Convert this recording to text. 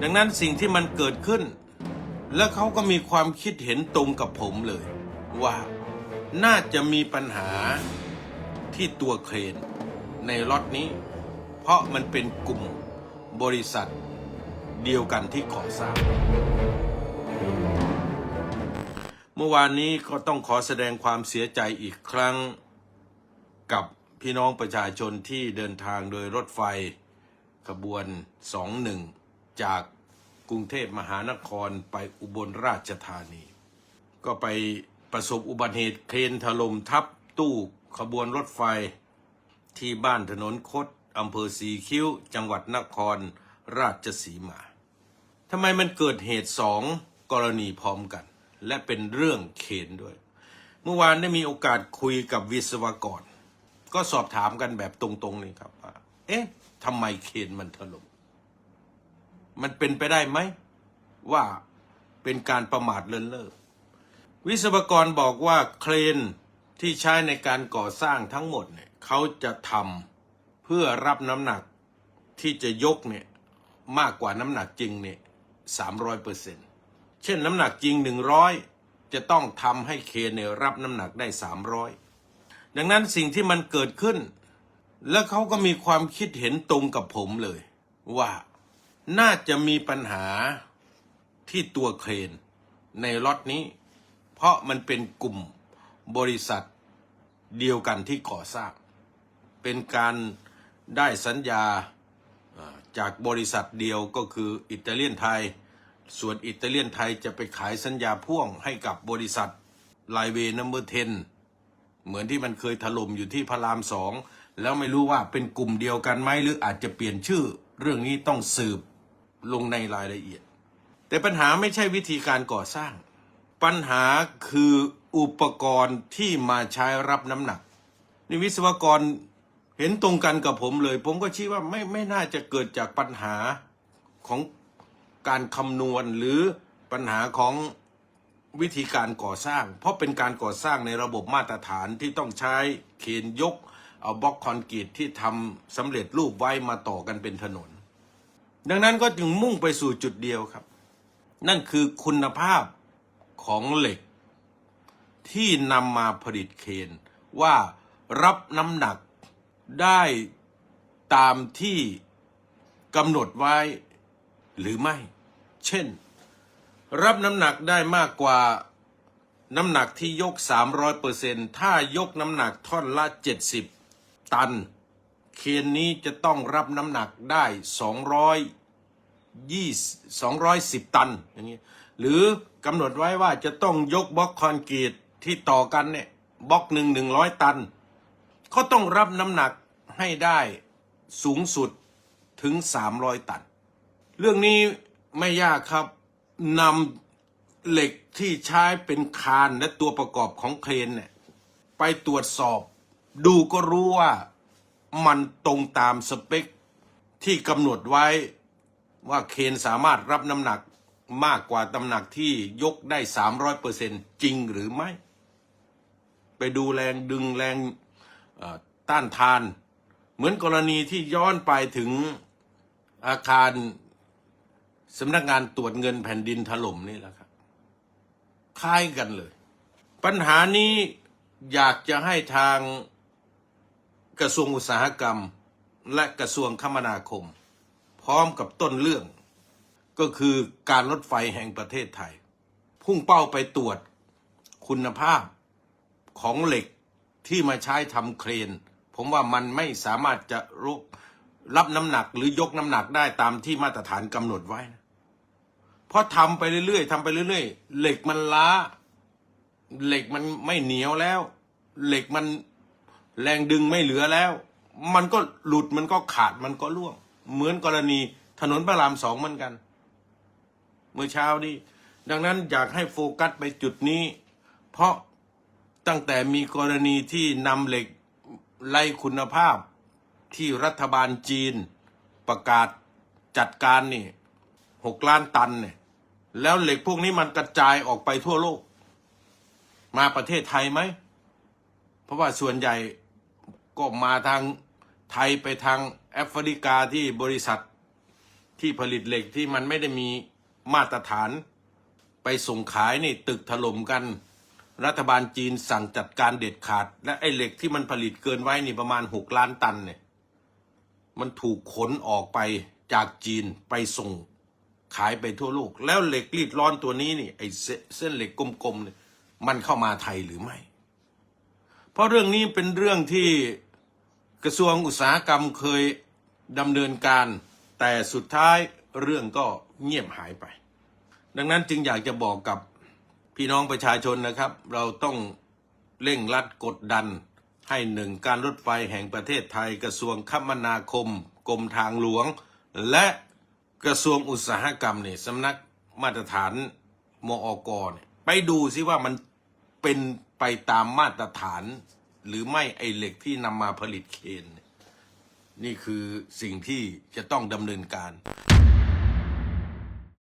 ดังนั้นสิ่งที่มันเกิดขึ้น และเขาก็มีความคิดเห็นตรงกับผมเลย ว่าน่าจะมีปัญหาที่ตัวเครนในล็อตนี้ เพราะมันเป็นกลุ่มบริษัทเดียวกันที่ก่อสร้างเมื่อวานนี้ก็ต้องขอแสดงความเสียใจอีกครั้ง กับพี่น้องประชาชนที่เดินทางโดยรถไฟขบวน 21 จากกรุงเทพมหานครไปอุบลราชธานี ก็ไปประสบอุบัติเหตุเครนถล่มทับตู้ขบวนรถไฟที่บ้านถนนคดอำเภอสีคิ้ว จังหวัดนครราชสีมาทำไมมันเกิดเหตุสองกรณีพร้อมกัน และเป็นเรื่องเขนด้วย เมื่อวานได้มีโอกาสคุยกับวิศวกร ก็สอบถามกันแบบตรงๆเลยครับว่า เอ๊ะทำไมเขนมันถล่ม มันเป็นไปได้ไหม ว่าเป็นการประมาทเลินเล่อวิศวกรบอกว่าเครนที่ใช้ในการก่อสร้างทั้งหมดเนี่ยเขาจะทำเพื่อรับน้ำหนักที่จะยกเนี่ยมากกว่าน้ำหนักจริงเนี่ยสามร้อยเปอร์เซ็นต์เช่นน้ำหนักจริงหนึ่งร้อยจะต้องทำให้เครนเนี่ยรับน้ำหนักได้สามร้อยดังนั้นสิ่งที่มันเกิดขึ้น แล้วเขาก็มีความคิดเห็นตรงกับผมเลย ว่า น่าจะมีปัญหาที่ตัวเครนในล็อตนี้ เพราะมันเป็นกลุ่มบริษัทเดียวกันที่ก่อสร้าง เป็นการได้สัญญาจากบริษัทเดียวก็คืออิตาเลียนไทย ส่วนอิตาเลียนไทยจะไปขายสัญญาพ่วงให้กับบริษัทไลเวนัมเบอร์เทนเหมือนที่มันเคยถล่มอยู่ที่พระรามสอง แล้วไม่รู้ว่าเป็นกลุ่มเดียวกันไหมหรืออาจจะเปลี่ยนชื่อ เรื่องนี้ต้องสืบ ลงในรายละเอียด แต่ปัญหาไม่ใช่วิธีการก่อสร้าง ปัญหาคืออุปกรณ์ที่มาใช้รับน้ำหนักนี่วิศวกรเห็นตรงกันกับผมเลย ผมก็ชี้ว่าไม่ไม่น่าจะเกิดจากปัญหาของการคำนวณหรือปัญหาของวิธีการก่อสร้าง เพราะเป็นการก่อสร้างในระบบมาตรฐานที่ต้องใช้เคนยก เอาบล็อกคอนกรีตที่ทำสำเร็จรูปไว้มาต่อกันเป็นถนน ดังนั้นก็จึงมุ่งไปสู่จุดเดียวครับ นั่นคือคุณภาพของเหล็ก ที่นำมาผลิตเคนว่ารับน้ำหนักได้ตามที่กำหนดไว้หรือไม่ เช่น รับน้ำหนักได้มากกว่าน้ำหนักที่ยก 300%ถ้ายกน้ำหนักท่อนละ 70 ตัน เคนนี้จะต้องรับน้ำหนักได้200ยี่สองร้อยสิบตันอย่างนี้หรือกำหนดไว้ว่าจะต้องยกบล็อกคอนกรีตที่ต่อกันเนี่ยบล็อกหนึ่งหนึ่งร้อยตัน ก็ต้องรับน้ำหนักให้ได้สูงสุดถึงสามร้อยตัน เรื่องนี้ไม่ยากครับนำเหล็กที่ใช้เป็นคานและตัวประกอบของเครนเนี่ยไปตรวจสอบ ดูก็รู้ว่า มันตรงตามสเปคที่กำหนดไว้ว่าเคนสามารถรับน้ำหนักมากกว่าตำหนักที่ยกได้สามร้อยเปอร์เซนจริงหรือไม่ ไปดูแรงดึงแรงต้านทาน เหมือนกรณีที่ย้อนไปถึงอาคารสำนักงานตรวจเงินแผ่นดินถล่มนี่แหละครับคล้ายกันเลย ปัญหานี้อยากจะให้ทาง กระทรวงอุตสาหกรรม และกระทรวงคมนาคม พร้อมกับต้นเรื่อง ก็คือการรถไฟแห่งประเทศไทย พุ่งเป้าไปตรวจคุณภาพของเหล็กที่มาใช้ทำเครน ผมว่ามันไม่สามารถจะร,รับน้ำหนักหรือยกน้ำหนักได้ตามที่มาตรฐานกำหนดไว้นะเพราะทำไปเรื่อยๆทำไปเรื่อยๆ เหล็กมันล้า เหล็กมันไม่เหนียวแล้ว เหล็กมัน แรงดึงไม่เหลือแล้ว มันก็หลุดมันก็ขาดมันก็ร่วง เหมือนกรณีถนนพระรามสองเหมือนกัน เมื่อเช้านี้ ดังนั้นอยากให้โฟกัสไปจุดนี้ เพราะตั้งแต่มีกรณีที่นำเหล็กไล่คุณภาพที่รัฐบาลจีนประกาศจัดการนี่หกล้านตันเนี่ยแล้วเหล็กพวกนี้มันกระจายออกไปทั่วโลก มาประเทศไทยไหม เพราะว่าส่วนใหญ่ ก็มาทางไทยไปทางแอฟริกาที่บริษัทที่ผลิตเหล็กที่มันไม่ได้มีมาตรฐาน ไปส่งขายนี่ตึกถล่มกัน รัฐบาลจีนสั่งจัดการเด็ดขาด และไอ้เหล็กที่มันผลิตเกินไว้นี่ประมาณหกล้านตันเนี่ยมันถูกขนออกไปจากจีนไปส่งขายไปทั่วโลก แล้วเหล็กรีดร้อนตัวนี้นี่ไอ้เสเส้นเหล็กกลมๆเนี่ยมันเข้ามาไทยหรือไม่ เพราะเรื่องนี้เป็นเรื่องที่ กระทรวงอุตสาหกรรมเคยดำเนินการ แต่สุดท้ายเรื่องก็เงียบหายไป ดังนั้นจึงอยากจะบอกกับพี่น้องประชาชนนะครับ เราต้องเร่งรัดกดดันให้หนึ่งการรถไฟแห่งประเทศไทย กระทรวงคมนาคมกรมทางหลวง และกระทรวงอุตสาหกรรมเนี่ยสำนักมาตรฐานมอกเนี่ยไปดูซิว่ามันเป็นไปตามมาตรฐาน หรือไม่ไอเหล็กที่นำมาผลิตเคน นี่คือสิ่งที่จะต้องดำเนินการ